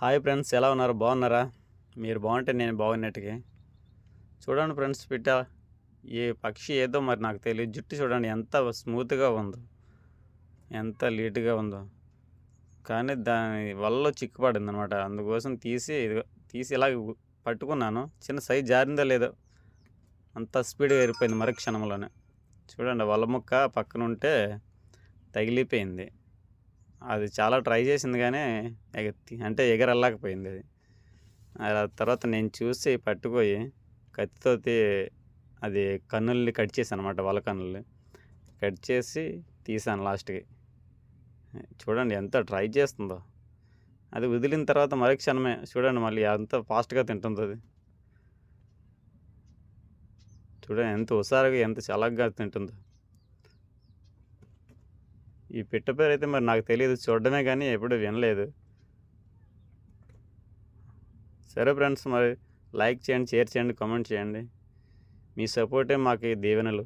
Hi friends ఎలా ఉన్నారు? బాగున్నారా? మీరు బాగుంటే నేను బాగున్నట్టుగా చూడండి ఫ్రెండ్స్ పిట్ట ఈ పక్షి ఏదో మరి నాకు తెలియదు. జుట్టు చూడండి ఎంత స్మూత్గా ఉందో. ఎంత నీట్గా ఉందో. కానీ దాని వల్ల చిక్కుపడింది అనమాట అందుకోసం తీసి తీసి ఇలా పట్టుకున్నాను. చిన్న సైజ్ జారిందో లేదో. అంత స్పీడ్గా ఎరిపోయింది మరి క్షణంలోనే చూడండి వల్ల ముక్క పక్కన ఉంటే తగిలిపోయింది. అది చాలా ట్రై చేసింది కానీ ఎగత్తి అంటే ఎగరెళ్ళకపోయింది అది. ఆ తర్వాత నేను చూసి పట్టుపోయి కత్తితో అది కన్నుల్ని కట్ చేశాను అనమాట వల కన్నుల్ని. కట్ చేసి తీసాను లాస్ట్కి. చూడండి ఎంత ట్రై చేస్తుందో. అది వదిలిన తర్వాత మరు క్షణమే చూడండి మళ్ళీ ఎంత ఫాస్ట్గా తింటుందో అది. చూడండి ఎంత హుషారుగా ఎంత చలగ్గా తింటుందో. ఈ పిట్ట పేరు అయితే మరి నాకు తెలియదు. చూడడమే కానీ ఎప్పుడు వినలేదు. సరే ఫ్రెండ్స్ మరి లైక్ చేయండి షేర్ చేయండి కామెంట్ చేయండి. మీ సపోర్టే మాకు ఈ దీవెనలు.